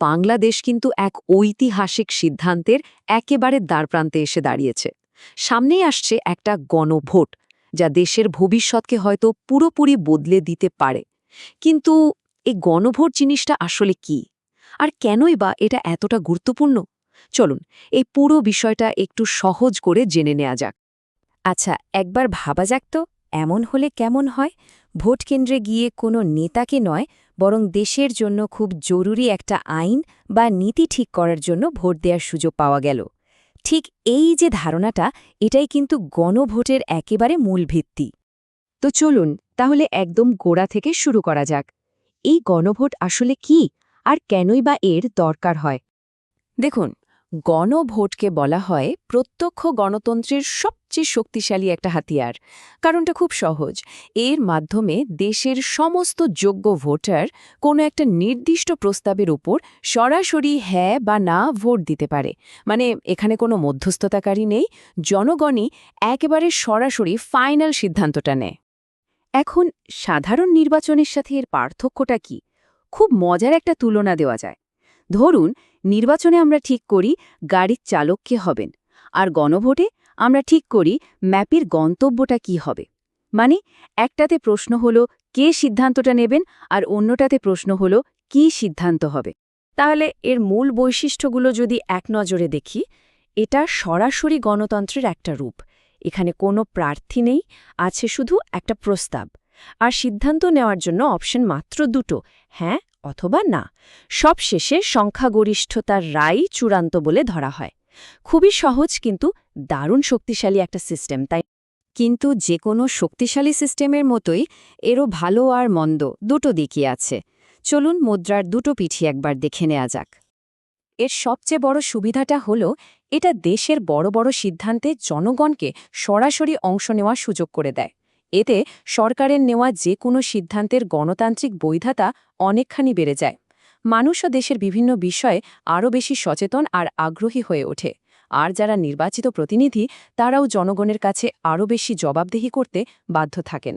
বাংলাদেশ কিন্তু এক ঐতিহাসিক সিদ্ধান্তের একেবারে দ্বারপ্রান্তে এসে দাঁড়িয়েছে। সামনেই আসছে একটা গণভোট, যা দেশের ভবিষ্যৎকে হয়তো পুরোপুরি বদলে দিতে পারে। কিন্তু এই গণভোট জিনিসটা আসলে কি? আর কেনই বা এটা এতটা গুরুত্বপূর্ণ? চলুন, এই পুরো বিষয়টা একটু সহজ করে জেনে নেওয়া যাক। আচ্ছা একবার ভাবা যাক তো, এমন হলে কেমন হয়? ভোট কেন্দ্রে গিয়ে কোনো নেতাকে নয় বরং দেশের জন্য খুব জরুরি একটা আইন বা নীতি ঠিক করার জন্য ভোট দেওয়ার সুযোগ পাওয়া গেল। ঠিক এই যে ধারণাটা, এটাই কিন্তু গণভোটের একেবারে মূল ভিত্তি। তো চলুন, তাহলে একদম গোড়া থেকে শুরু করা যাক। এই গণভোট আসলে কি? আর কেনই বা এর দরকার হয়? দেখুন গণভোটকে বলা হয় প্রত্যক্ষ গণতন্ত্রের সবচেয়ে শক্তিশালী একটা হাতিয়ার। কারণটা খুব সহজ। এর মাধ্যমে দেশের সমস্ত যোগ্য ভোটার কোনো একটা নির্দিষ্ট প্রস্তাবের উপর সরাসরি হ্যাঁ বা না ভোট দিতে পারে। মানে এখানে কোনো মধ্যস্থতাকারী নেই, জনগণই একেবারে সরাসরি ফাইনাল সিদ্ধান্তটা নেয়। এখন সাধারণ নির্বাচনের সাথে এর পার্থক্যটা কি? খুব মজার একটা তুলনা দেওয়া যায়। ধরুন, নির্বাচনে আমরা ঠিক করি গাড়ির চালক কে হবেন, আর গণভোটে আমরা ঠিক করি ম্যাপের গন্তব্যটা কি হবে। মানে একটাতে প্রশ্ন হলো, কে সিদ্ধান্তটা নেবেন, আর অন্যটাতে প্রশ্ন হলো, কি সিদ্ধান্ত হবে। তাহলে এর মূল বৈশিষ্ট্যগুলো যদি এক নজরে দেখি, এটা সরাসরি গণতন্ত্রের একটা রূপ। এখানে কোনো প্রার্থী নেই, আছে শুধু একটা প্রস্তাব। আর সিদ্ধান্ত নেওয়ার জন্য অপশন মাত্র দুটো হ্যাঁ? অথবা না। সবশেষে সংখ্যাগরিষ্ঠতার রায় চূড়ান্ত বলে ধরা হয়। খুবই সহজ কিন্তু দারুণ শক্তিশালী একটা সিস্টেম, তাই কিন্তু যে কোনো শক্তিশালী সিস্টেমের মতোই এরও ভালো আর মন্দ দুটো দিকই আছে। চলুন মুদ্রার দুটো পিঠি একবার দেখে নেওয়া যাক। এর সবচেয়ে বড় সুবিধাটা হল এটা দেশের বড় বড় সিদ্ধান্তে জনগণকে সরাসরি অংশ নেওয়ার সুযোগ করে দেয়। এতে সরকারের নেওয়া যে কোনো সিদ্ধান্তের গণতান্ত্রিক বৈধতা অনেকখানি বেড়ে যায়। মানুষও দেশের বিভিন্ন বিষয়ে আরও বেশি সচেতন আর আগ্রহী হয়ে ওঠে। আর যারা নির্বাচিত প্রতিনিধি, তারাও জনগণের কাছে আরও বেশি জবাবদেহি করতে বাধ্য থাকেন।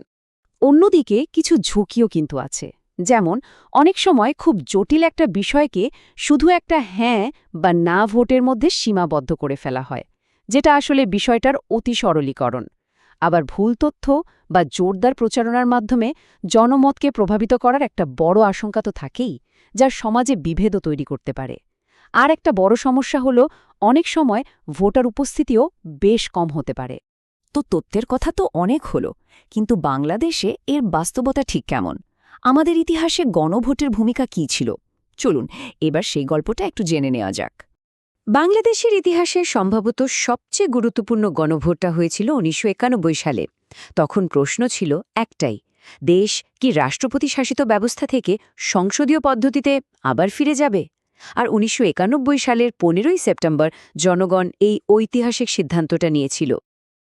অন্যদিকে কিছু ঝুঁকিও কিন্তু আছে। যেমন, অনেক সময় খুব জটিল একটা বিষয়কে শুধু একটা হ্যাঁ বা না ভোটের মধ্যে সীমাবদ্ধ করে ফেলা হয়, যেটা আসলে বিষয়টার অতি সরলীকরণ। আবার ভুল তথ্য বা জোরদার প্রচারণার মাধ্যমে জনমতকে প্রভাবিত করার একটা বড় আশঙ্কা তো থাকেই যা সমাজে বিভেদও তৈরি করতে পারে। আর একটা বড় সমস্যা হল, অনেক সময় ভোটার উপস্থিতিও বেশ কম হতে পারে। তো তথ্যের কথা তো অনেক হলো, কিন্তু বাংলাদেশে এর বাস্তবতা ঠিক কেমন? আমাদের ইতিহাসে গণভোটের ভূমিকা কী ছিল? চলুন, এবার সেই গল্পটা একটু জেনে নেওয়া যাক। বাংলাদেশের ইতিহাসে সম্ভবত সবচেয়ে গুরুত্বপূর্ণ গণভোটটা হয়েছিল উনিশশো একানব্বই সালে। তখন প্রশ্ন ছিল একটাই, দেশ কি রাষ্ট্রপতি শাসিত ব্যবস্থা থেকে সংসদীয় পদ্ধতিতে আবার ফিরে যাবে? আর উনিশশো একানব্বই সালের পনেরোই সেপ্টেম্বর জনগণ এই ঐতিহাসিক সিদ্ধান্তটা নিয়েছিল।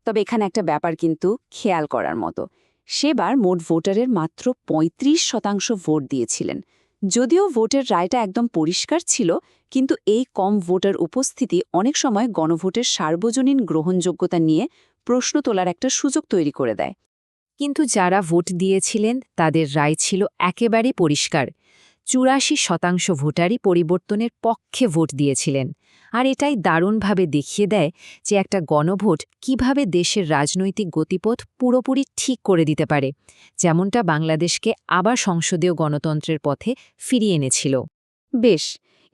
তবে এখানে একটা ব্যাপার কিন্তু খেয়াল করার মতো। সেবার মোট ভোটারের মাত্র ৩৫ শতাংশ ভোট দিয়েছিলেন। যদিও ভোটের রায়টা একদম পরিষ্কার ছিল, কিন্তু এই কম ভোটার উপস্থিতি অনেক সময় গণভোটের সার্বজনীন গ্রহণযোগ্যতা নিয়ে প্রশ্ন তোলার একটা সুযোগ তৈরি করে দেয়। কিন্তু যারা ভোট দিয়েছিলেন, তাদের রায় ছিল একেবারে পরিষ্কার। চুরাশি শতাংশ ভোটারই পরিবর্তনের পক্ষে ভোট দিয়েছিলেন। আর এটাই দারুণভাবে দেখিয়ে দেয় যে একটা গণভোট কীভাবে দেশের রাজনৈতিক গতিপথ পুরোপুরি ঠিক করে দিতে পারে, যেমনটা বাংলাদেশকে আবার সংসদীয় গণতন্ত্রের পথে ফিরিয়ে এনেছিল। বেশ,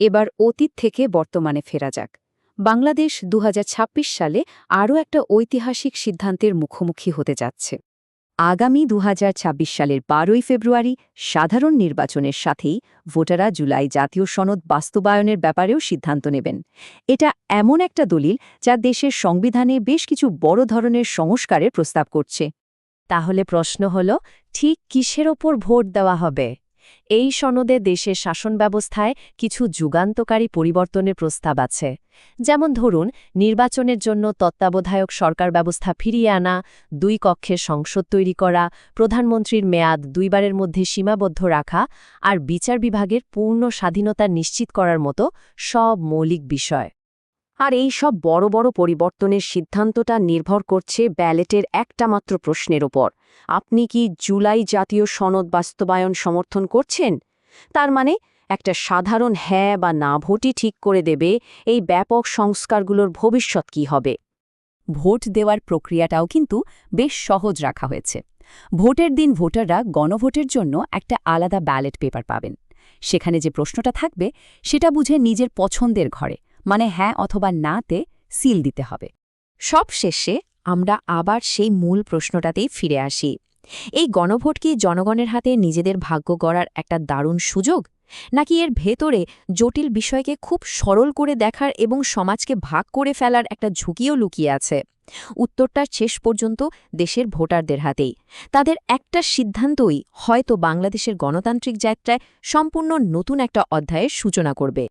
এবার অতীত থেকে বর্তমানে ফেরা যাক। বাংলাদেশ দু হাজার ছাব্বিশ সালে আরও একটা ঐতিহাসিক সিদ্ধান্তের মুখোমুখি হতে যাচ্ছে। আগামী দু হাজার ছাব্বিশ সালের বারোই ফেব্রুয়ারি সাধারণ নির্বাচনের সাথেই ভোটাররা জুলাই জাতীয় সনদ বাস্তবায়নের ব্যাপারেও সিদ্ধান্ত নেবেন। এটা এমন একটা দলিল যা দেশের সংবিধানে বেশ কিছু বড় ধরনের সংস্কারের প্রস্তাব করছে। তাহলে প্রশ্ন হল, ঠিক কিসের ওপর ভোট দেওয়া হবে? এই সনদে দেশের শাসন ব্যবস্থায় কিছু যুগান্তকারী পরিবর্তনের প্রস্তাব আছে। যেমন ধরুন, নির্বাচনের জন্য তত্ত্বাবধায়ক সরকার ব্যবস্থা ফিরিয়ে আনা, দুই কক্ষের সংসদ তৈরি করা, প্রধানমন্ত্রীর মেয়াদ দুইবারের মধ্যে সীমাবদ্ধ রাখা আর বিচার বিভাগের পূর্ণ স্বাধীনতা নিশ্চিত করার মতো সব মৌলিক বিষয়। আর এই সব বড় বড় পরিবর্তনের সিদ্ধান্তটা নির্ভর করছে ব্যালেটের একটা মাত্র প্রশ্নের ওপর। আপনি কি জুলাই জাতীয় সনদ বাস্তবায়ন সমর্থন করছেন? তার মানে একটা সাধারণ হ্যাঁ বা না ভোটই ঠিক করে দেবে এই ব্যাপক সংস্কারগুলোর ভবিষ্যৎ কি হবে। ভোট দেওয়ার প্রক্রিয়াটাও কিন্তু বেশ সহজ রাখা হয়েছে। ভোটের দিন ভোটাররা গণভোটের জন্য একটা আলাদা ব্যালেট পেপার পাবেন। সেখানে যে প্রশ্নটা থাকবে, সেটা বুঝে নিজের পছন্দের ঘরে। মানে হ্যাঁ অথবা নাতে সিল দিতে হবে। সব শেষে আমরা আবার সেই মূল প্রশ্নটাতেই ফিরে আসি। এই গণভোট কি জনগণের হাতে নিজেদের ভাগ্য গড়ার একটা দারুণ সুযোগ? নাকি এর ভেতরে জটিল বিষয়কে খুব সরল করে দেখার এবং সমাজকে ভাগ করে ফেলার একটা ঝুঁকিও লুকিয়ে আছে? উত্তরটা শেষ পর্যন্ত দেশের ভোটারদের হাতেই। তাদের একটা সিদ্ধান্তই হয়তো বাংলাদেশের গণতান্ত্রিক যাত্রায় সম্পূর্ণ নতুন একটা অধ্যায়ের সূচনা করবে।